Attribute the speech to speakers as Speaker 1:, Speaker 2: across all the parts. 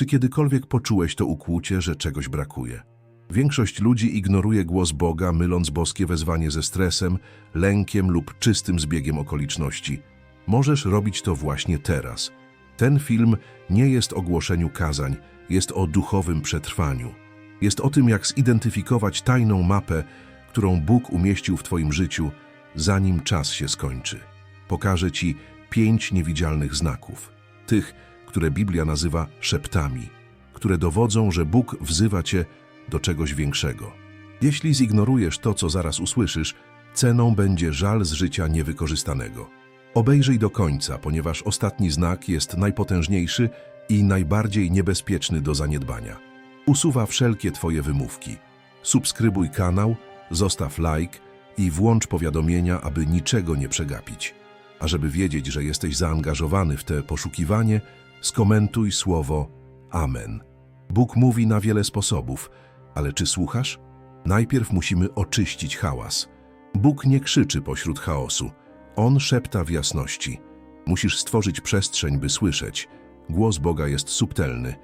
Speaker 1: Czy kiedykolwiek poczułeś to ukłucie, że czegoś brakuje? Większość ludzi ignoruje głos Boga, myląc boskie wezwanie ze stresem, lękiem lub czystym zbiegiem okoliczności. Możesz robić to właśnie teraz. Ten film nie jest o głoszeniu kazań, jest o duchowym przetrwaniu. Jest o tym, jak zidentyfikować tajną mapę, którą Bóg umieścił w Twoim życiu, zanim czas się skończy. Pokażę Ci pięć niewidzialnych znaków, tych, które Biblia nazywa szeptami, które dowodzą, że Bóg wzywa Cię do czegoś większego. Jeśli zignorujesz to, co zaraz usłyszysz, ceną będzie żal z życia niewykorzystanego. Obejrzyj do końca, ponieważ ostatni znak jest najpotężniejszy i najbardziej niebezpieczny do zaniedbania. Usuwa wszelkie Twoje wymówki. Subskrybuj kanał, zostaw like i włącz powiadomienia, aby niczego nie przegapić. A żeby wiedzieć, że jesteś zaangażowany w te poszukiwanie, skomentuj słowo Amen. Bóg mówi na wiele sposobów, ale czy słuchasz? Najpierw musimy oczyścić hałas. Bóg nie krzyczy pośród chaosu. On szepta w jasności. Musisz stworzyć przestrzeń, by słyszeć. Głos Boga jest subtelny.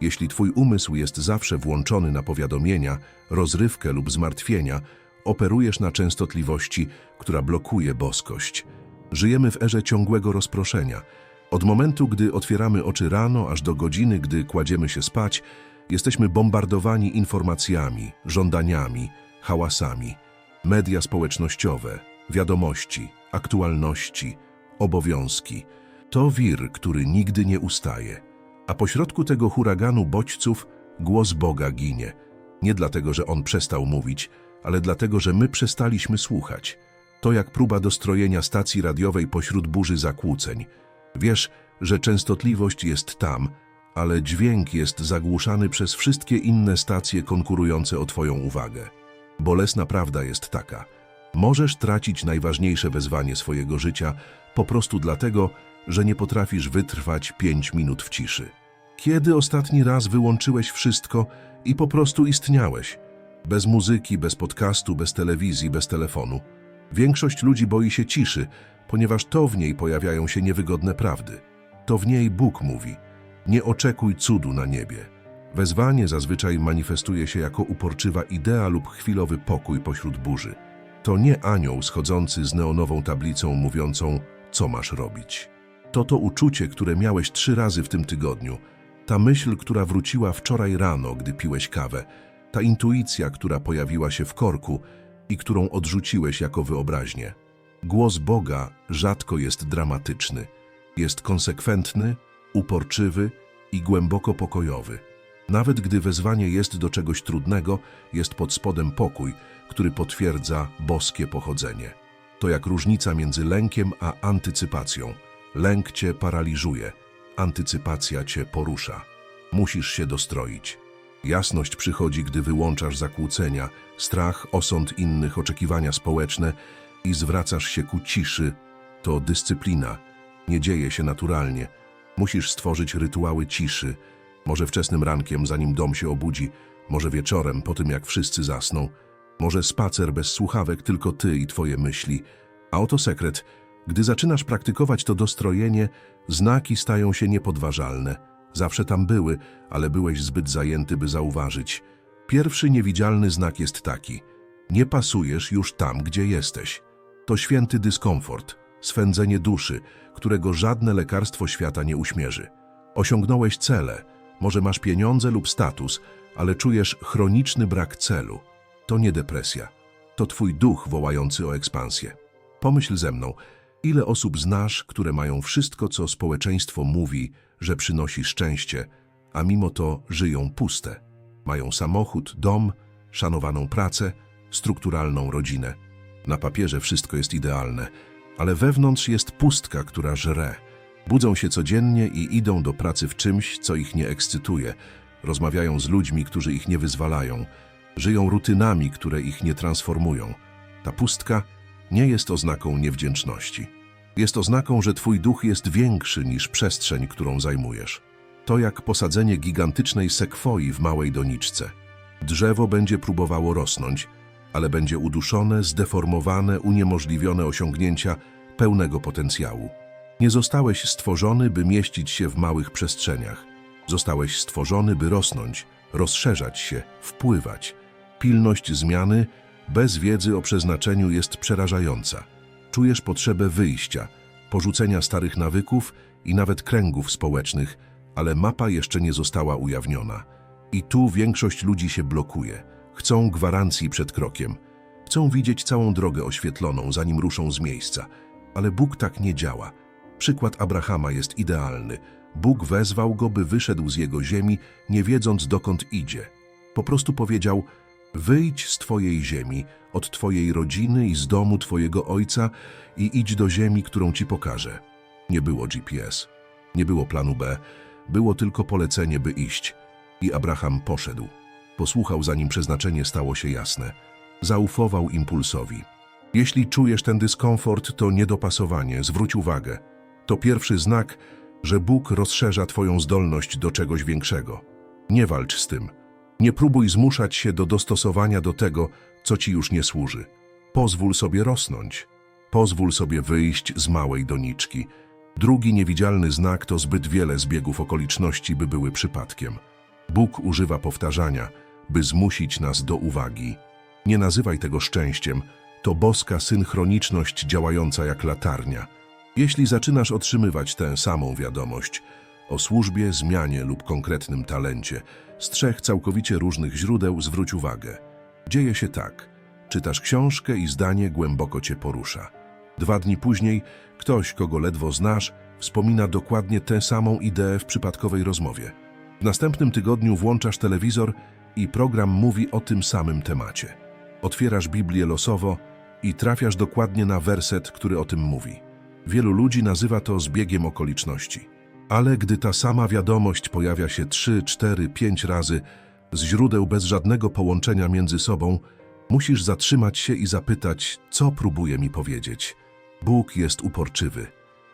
Speaker 1: Jeśli twój umysł jest zawsze włączony na powiadomienia, rozrywkę lub zmartwienia, operujesz na częstotliwości, która blokuje boskość. Żyjemy w erze ciągłego rozproszenia. Od momentu, gdy otwieramy oczy rano, aż do godziny, gdy kładziemy się spać, jesteśmy bombardowani informacjami, żądaniami, hałasami. Media społecznościowe, wiadomości, aktualności, obowiązki. To wir, który nigdy nie ustaje. A pośrodku tego huraganu bodźców głos Boga ginie. Nie dlatego, że On przestał mówić, ale dlatego, że my przestaliśmy słuchać. To jak próba dostrojenia stacji radiowej pośród burzy zakłóceń. Wiesz, że częstotliwość jest tam, ale dźwięk jest zagłuszany przez wszystkie inne stacje konkurujące o Twoją uwagę. Bolesna prawda jest taka. Możesz tracić najważniejsze wezwanie swojego życia po prostu dlatego, że nie potrafisz wytrwać pięć minut w ciszy. Kiedy ostatni raz wyłączyłeś wszystko i po prostu istniałeś? Bez muzyki, bez podcastu, bez telewizji, bez telefonu. Większość ludzi boi się ciszy, ponieważ to w niej pojawiają się niewygodne prawdy. To w niej Bóg mówi: Nie oczekuj cudu na niebie. Wezwanie zazwyczaj manifestuje się jako uporczywa idea lub chwilowy pokój pośród burzy. To nie anioł schodzący z neonową tablicą mówiącą, co masz robić. To to uczucie, które miałeś trzy razy w tym tygodniu. Ta myśl, która wróciła wczoraj rano, gdy piłeś kawę. Ta intuicja, która pojawiła się w korku i którą odrzuciłeś jako wyobraźnię. Głos Boga rzadko jest dramatyczny. Jest konsekwentny, uporczywy i głęboko pokojowy. Nawet gdy wezwanie jest do czegoś trudnego, jest pod spodem pokój, który potwierdza boskie pochodzenie. To jak różnica między lękiem a antycypacją. Lęk cię paraliżuje, antycypacja cię porusza. Musisz się dostroić. Jasność przychodzi, gdy wyłączasz zakłócenia, strach, osąd innych, oczekiwania społeczne i zwracasz się ku ciszy. To dyscyplina. Nie dzieje się naturalnie. Musisz stworzyć rytuały ciszy. Może wczesnym rankiem, zanim dom się obudzi, może wieczorem, po tym jak wszyscy zasną. Może spacer bez słuchawek, tylko ty i twoje myśli. A oto sekret. Gdy zaczynasz praktykować to dostrojenie, znaki stają się niepodważalne. Zawsze tam były, ale byłeś zbyt zajęty, by zauważyć. Pierwszy niewidzialny znak jest taki. Nie pasujesz już tam, gdzie jesteś. To święty dyskomfort, swędzenie duszy, którego żadne lekarstwo świata nie uśmierzy. Osiągnąłeś cele, może masz pieniądze lub status, ale czujesz chroniczny brak celu. To nie depresja. To twój duch wołający o ekspansję. Pomyśl ze mną, ile osób znasz, które mają wszystko, co społeczeństwo mówi, że przynosi szczęście, a mimo to żyją puste. Mają samochód, dom, szanowaną pracę, strukturalną rodzinę. Na papierze wszystko jest idealne, ale wewnątrz jest pustka, która żre. Budzą się codziennie i idą do pracy w czymś, co ich nie ekscytuje. Rozmawiają z ludźmi, którzy ich nie wyzwalają. Żyją rutynami, które ich nie transformują. Ta pustka nie jest oznaką niewdzięczności. Jest oznaką, że twój duch jest większy niż przestrzeń, którą zajmujesz. To jak posadzenie gigantycznej sekwoi w małej doniczce. Drzewo będzie próbowało rosnąć, ale będzie uduszone, zdeformowane, uniemożliwione osiągnięcia pełnego potencjału. Nie zostałeś stworzony, by mieścić się w małych przestrzeniach. Zostałeś stworzony, by rosnąć, rozszerzać się, wpływać. Pilność zmiany bez wiedzy o przeznaczeniu jest przerażająca. Czujesz potrzebę wyjścia, porzucenia starych nawyków i nawet kręgów społecznych, ale mapa jeszcze nie została ujawniona. I tu większość ludzi się blokuje. Chcą gwarancji przed krokiem. Chcą widzieć całą drogę oświetloną, zanim ruszą z miejsca. Ale Bóg tak nie działa. Przykład Abrahama jest idealny. Bóg wezwał go, by wyszedł z jego ziemi, nie wiedząc dokąd idzie. Po prostu powiedział: Wyjdź z twojej ziemi, od twojej rodziny i z domu twojego ojca i idź do ziemi, którą ci pokażę. Nie było GPS, nie było planu B, było tylko polecenie, by iść. I Abraham poszedł. Posłuchał, zanim przeznaczenie stało się jasne. Zaufował impulsowi. Jeśli czujesz ten dyskomfort, to niedopasowanie, zwróć uwagę. To pierwszy znak, że Bóg rozszerza Twoją zdolność do czegoś większego. Nie walcz z tym. Nie próbuj zmuszać się do dostosowania do tego, co Ci już nie służy. Pozwól sobie rosnąć. Pozwól sobie wyjść z małej doniczki. Drugi niewidzialny znak to zbyt wiele zbiegów okoliczności, by były przypadkiem. Bóg używa powtarzania, by zmusić nas do uwagi. Nie nazywaj tego szczęściem, to boska synchroniczność działająca jak latarnia. Jeśli zaczynasz otrzymywać tę samą wiadomość o służbie, zmianie lub konkretnym talencie z trzech całkowicie różnych źródeł, zwróć uwagę. Dzieje się tak. Czytasz książkę i zdanie głęboko cię porusza. Dwa dni później ktoś, kogo ledwo znasz, wspomina dokładnie tę samą ideę w przypadkowej rozmowie. W następnym tygodniu włączasz telewizor i program mówi o tym samym temacie. Otwierasz Biblię losowo i trafiasz dokładnie na werset, który o tym mówi. Wielu ludzi nazywa to zbiegiem okoliczności. Ale gdy ta sama wiadomość pojawia się trzy, cztery, pięć razy z źródeł bez żadnego połączenia między sobą, musisz zatrzymać się i zapytać, co próbuje mi powiedzieć. Bóg jest uporczywy.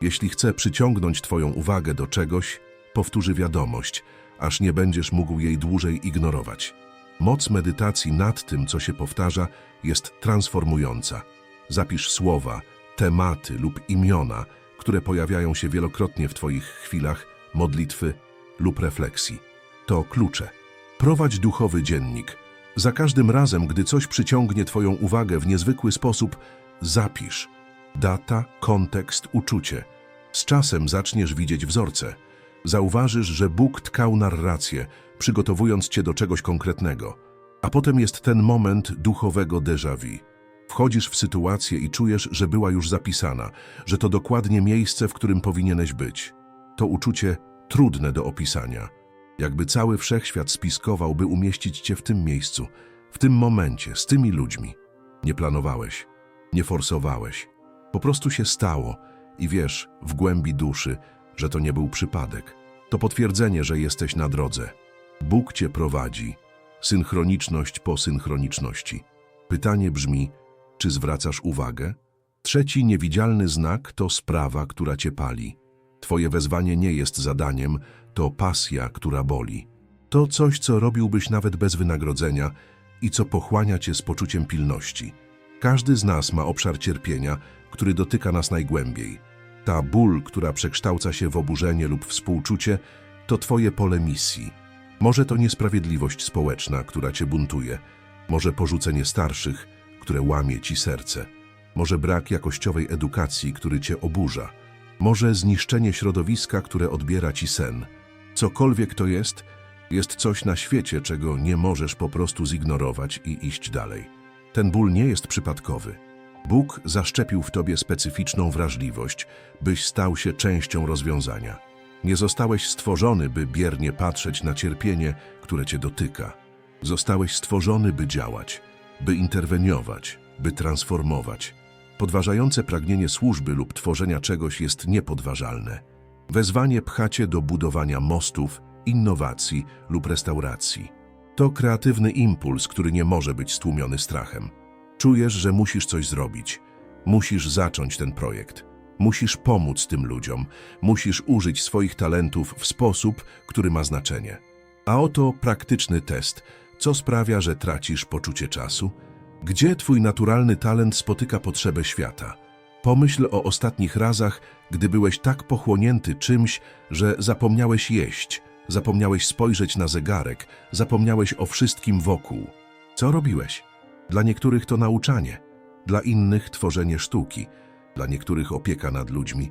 Speaker 1: Jeśli chce przyciągnąć Twoją uwagę do czegoś, powtórzy wiadomość, aż nie będziesz mógł jej dłużej ignorować. Moc medytacji nad tym, co się powtarza, jest transformująca. Zapisz słowa, tematy lub imiona, które pojawiają się wielokrotnie w Twoich chwilach modlitwy lub refleksji. To klucze. Prowadź duchowy dziennik. Za każdym razem, gdy coś przyciągnie Twoją uwagę w niezwykły sposób, zapisz. Data, kontekst, uczucie. Z czasem zaczniesz widzieć wzorce. Zauważysz, że Bóg tkał narrację, przygotowując Cię do czegoś konkretnego. A potem jest ten moment duchowego déjà vu. Wchodzisz w sytuację i czujesz, że była już zapisana, że to dokładnie miejsce, w którym powinieneś być. To uczucie trudne do opisania. Jakby cały wszechświat spiskował, by umieścić cię w tym miejscu, w tym momencie, z tymi ludźmi. Nie planowałeś, nie forsowałeś. Po prostu się stało i wiesz w głębi duszy, że to nie był przypadek. To potwierdzenie, że jesteś na drodze. Bóg cię prowadzi. Synchroniczność po synchroniczności. Pytanie brzmi, czy zwracasz uwagę? Trzeci niewidzialny znak to sprawa, która cię pali. Twoje wezwanie nie jest zadaniem, to pasja, która boli. To coś, co robiłbyś nawet bez wynagrodzenia i co pochłania cię z poczuciem pilności. Każdy z nas ma obszar cierpienia, który dotyka nas najgłębiej. Ta ból, która przekształca się w oburzenie lub współczucie, to twoje pole misji. Może to niesprawiedliwość społeczna, która cię buntuje, może porzucenie starszych, które łamie ci serce, może brak jakościowej edukacji, który cię oburza, może zniszczenie środowiska, które odbiera ci sen. Cokolwiek to jest, jest coś na świecie, czego nie możesz po prostu zignorować i iść dalej. Ten ból nie jest przypadkowy. Bóg zaszczepił w tobie specyficzną wrażliwość, byś stał się częścią rozwiązania. Nie zostałeś stworzony, by biernie patrzeć na cierpienie, które cię dotyka. Zostałeś stworzony, by działać, by interweniować, by transformować. Podważające pragnienie służby lub tworzenia czegoś jest niepodważalne. Wezwanie pchacie do budowania mostów, innowacji lub restauracji. To kreatywny impuls, który nie może być stłumiony strachem. Czujesz, że musisz coś zrobić. Musisz zacząć ten projekt. Musisz pomóc tym ludziom. Musisz użyć swoich talentów w sposób, który ma znaczenie. A oto praktyczny test, co sprawia, że tracisz poczucie czasu. Gdzie twój naturalny talent spotyka potrzebę świata? Pomyśl o ostatnich razach, gdy byłeś tak pochłonięty czymś, że zapomniałeś jeść, Zapomniałeś spojrzeć na zegarek, zapomniałeś o wszystkim wokół. Co robiłeś? Dla niektórych to nauczanie, dla innych tworzenie sztuki, dla niektórych opieka nad ludźmi,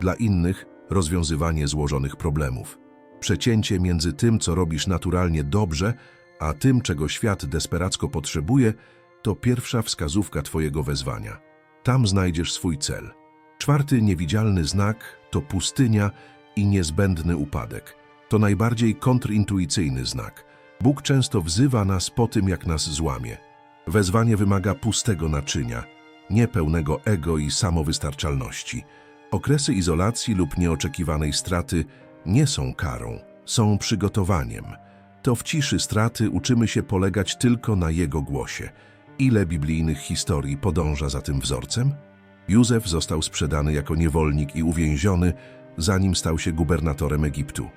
Speaker 1: dla innych rozwiązywanie złożonych problemów. Przecięcie między tym, co robisz naturalnie dobrze, a tym, czego świat desperacko potrzebuje, to pierwsza wskazówka Twojego wezwania. Tam znajdziesz swój cel. Czwarty niewidzialny znak to pustynia i niezbędny upadek. To najbardziej kontrintuicyjny znak. Bóg często wzywa nas po tym, jak nas złamie. Wezwanie wymaga pustego naczynia, niepełnego ego i samowystarczalności. Okresy izolacji lub nieoczekiwanej straty nie są karą, są przygotowaniem. To w ciszy straty uczymy się polegać tylko na Jego głosie. Ile biblijnych historii podąża za tym wzorcem? Józef został sprzedany jako niewolnik i uwięziony, zanim stał się gubernatorem Egiptu.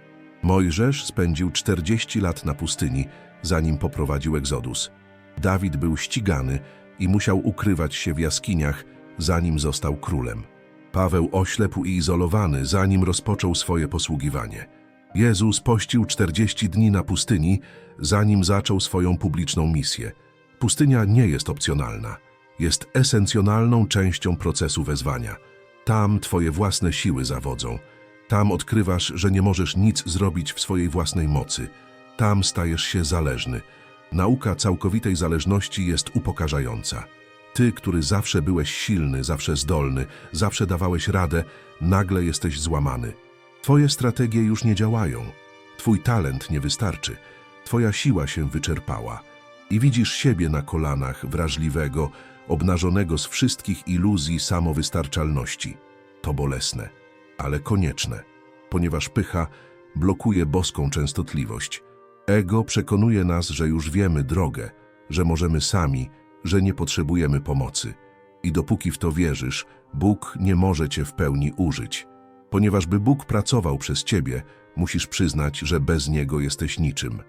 Speaker 1: Mojżesz spędził 40 lat na pustyni, zanim poprowadził egzodus. Dawid był ścigany i musiał ukrywać się w jaskiniach, zanim został królem. Paweł oślepł i izolowany, zanim rozpoczął swoje posługiwanie. Jezus pościł 40 dni na pustyni, zanim zaczął swoją publiczną misję. Pustynia nie jest opcjonalna. Jest esencjonalną częścią procesu wezwania. Tam twoje własne siły zawodzą. Tam odkrywasz, że nie możesz nic zrobić w swojej własnej mocy. Tam stajesz się zależny. Nauka całkowitej zależności jest upokarzająca. Ty, który zawsze byłeś silny, zawsze zdolny, zawsze dawałeś radę, nagle jesteś złamany. Twoje strategie już nie działają. Twój talent nie wystarczy. Twoja siła się wyczerpała. I widzisz siebie na kolanach, wrażliwego, obnażonego z wszystkich iluzji samowystarczalności. To bolesne, ale konieczne, ponieważ pycha blokuje boską częstotliwość. Ego przekonuje nas, że już wiemy drogę, że możemy sami, że nie potrzebujemy pomocy. I dopóki w to wierzysz, Bóg nie może cię w pełni użyć. Ponieważ by Bóg pracował przez ciebie, musisz przyznać, że bez Niego jesteś niczym.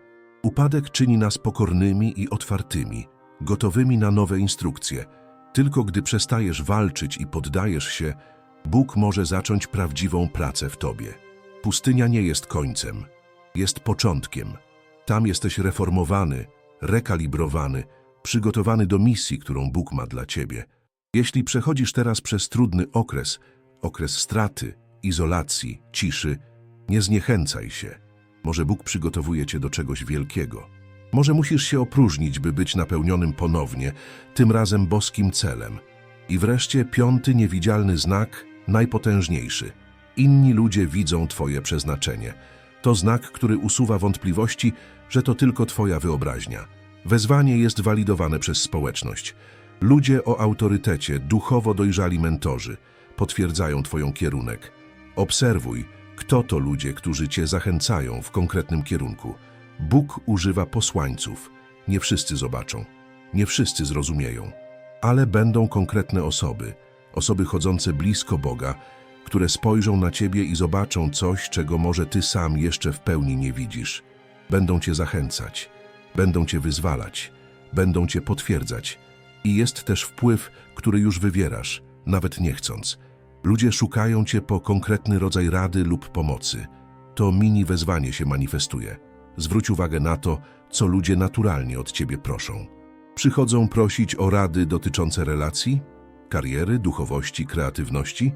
Speaker 1: Upadek czyni nas pokornymi i otwartymi, gotowymi na nowe instrukcje. Tylko gdy przestajesz walczyć i poddajesz się, Bóg może zacząć prawdziwą pracę w tobie. Pustynia nie jest końcem, jest początkiem. Tam jesteś reformowany, rekalibrowany, przygotowany do misji, którą Bóg ma dla ciebie. Jeśli przechodzisz teraz przez trudny okres, okres straty, izolacji, ciszy, nie zniechęcaj się. Może Bóg przygotowuje cię do czegoś wielkiego. Może musisz się opróżnić, by być napełnionym ponownie, tym razem boskim celem. I wreszcie piąty niewidzialny znak, najpotężniejszy. Inni ludzie widzą Twoje przeznaczenie. To znak, który usuwa wątpliwości, że to tylko Twoja wyobraźnia. Wezwanie jest walidowane przez społeczność. Ludzie o autorytecie, duchowo dojrzali mentorzy, potwierdzają Twoją kierunek. Obserwuj, kto to ludzie, którzy Cię zachęcają w konkretnym kierunku. Bóg używa posłańców. Nie wszyscy zobaczą, nie wszyscy zrozumieją, ale będą konkretne osoby, osoby chodzące blisko Boga, które spojrzą na Ciebie i zobaczą coś, czego może Ty sam jeszcze w pełni nie widzisz. Będą Cię zachęcać, będą Cię wyzwalać, będą Cię potwierdzać. I jest też wpływ, który już wywierasz, nawet nie chcąc. Ludzie szukają Cię po konkretny rodzaj rady lub pomocy. To mini wezwanie się manifestuje. Zwróć uwagę na to, co ludzie naturalnie od Ciebie proszą. Przychodzą prosić o rady dotyczące relacji, kariery, duchowości, kreatywności.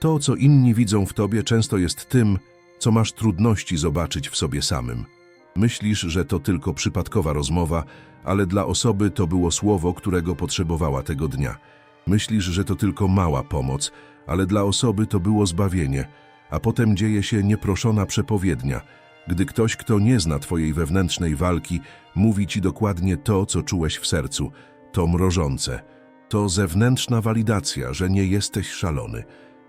Speaker 1: To, co inni widzą w Tobie, często jest tym, co masz trudności zobaczyć w sobie samym. Myślisz, że to tylko przypadkowa rozmowa, ale dla osoby to było słowo, którego potrzebowała tego dnia. Myślisz, że to tylko mała pomoc, ale dla osoby to było zbawienie, a potem dzieje się nieproszona przepowiednia, gdy ktoś, kto nie zna Twojej wewnętrznej walki, mówi Ci dokładnie to, co czułeś w sercu, to mrożące. To zewnętrzna walidacja, że nie jesteś szalony.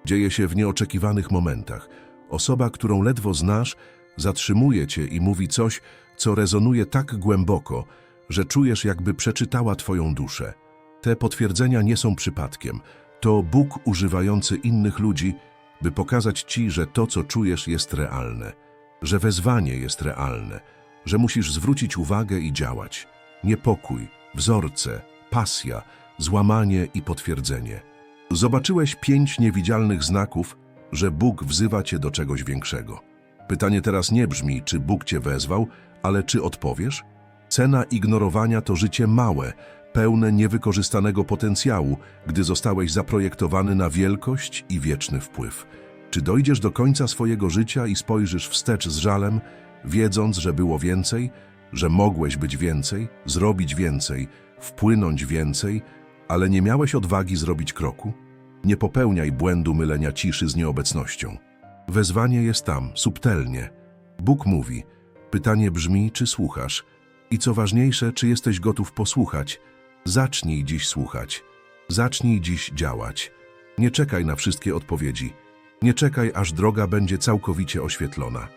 Speaker 1: Dzieje się w nieoczekiwanych momentach. Osoba, którą ledwo znasz, zatrzymuje Cię i mówi coś, co rezonuje tak głęboko, że czujesz, jakby przeczytała Twoją duszę. Te potwierdzenia nie są przypadkiem. To Bóg używający innych ludzi, by pokazać Ci, że to, co czujesz, jest realne, że wezwanie jest realne, że musisz zwrócić uwagę i działać. Niepokój, wzorce, pasja, złamanie i potwierdzenie. Zobaczyłeś pięć niewidzialnych znaków, że Bóg wzywa Cię do czegoś większego. Pytanie teraz nie brzmi, czy Bóg cię wezwał, ale czy odpowiesz? Cena ignorowania to życie małe, pełne niewykorzystanego potencjału, gdy zostałeś zaprojektowany na wielkość i wieczny wpływ. Czy dojdziesz do końca swojego życia i spojrzysz wstecz z żalem, wiedząc, że było więcej, że mogłeś być więcej, zrobić więcej, wpłynąć więcej, ale nie miałeś odwagi zrobić kroku? Nie popełniaj błędu mylenia ciszy z nieobecnością. Wezwanie jest tam, subtelnie. Bóg mówi. Pytanie brzmi, czy słuchasz? I co ważniejsze, czy jesteś gotów posłuchać? Zacznij dziś słuchać. Zacznij dziś działać. Nie czekaj na wszystkie odpowiedzi. Nie czekaj, aż droga będzie całkowicie oświetlona.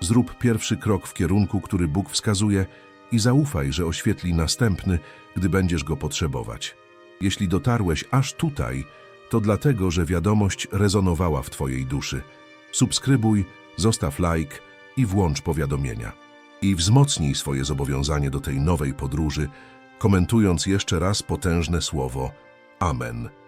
Speaker 1: Zrób pierwszy krok w kierunku, który Bóg wskazuje i zaufaj, że oświetli następny, gdy będziesz go potrzebować. Jeśli dotarłeś aż tutaj, to dlatego, że wiadomość rezonowała w Twojej duszy. Subskrybuj, zostaw like i włącz powiadomienia. I wzmocnij swoje zobowiązanie do tej nowej podróży, komentując jeszcze raz potężne słowo Amen.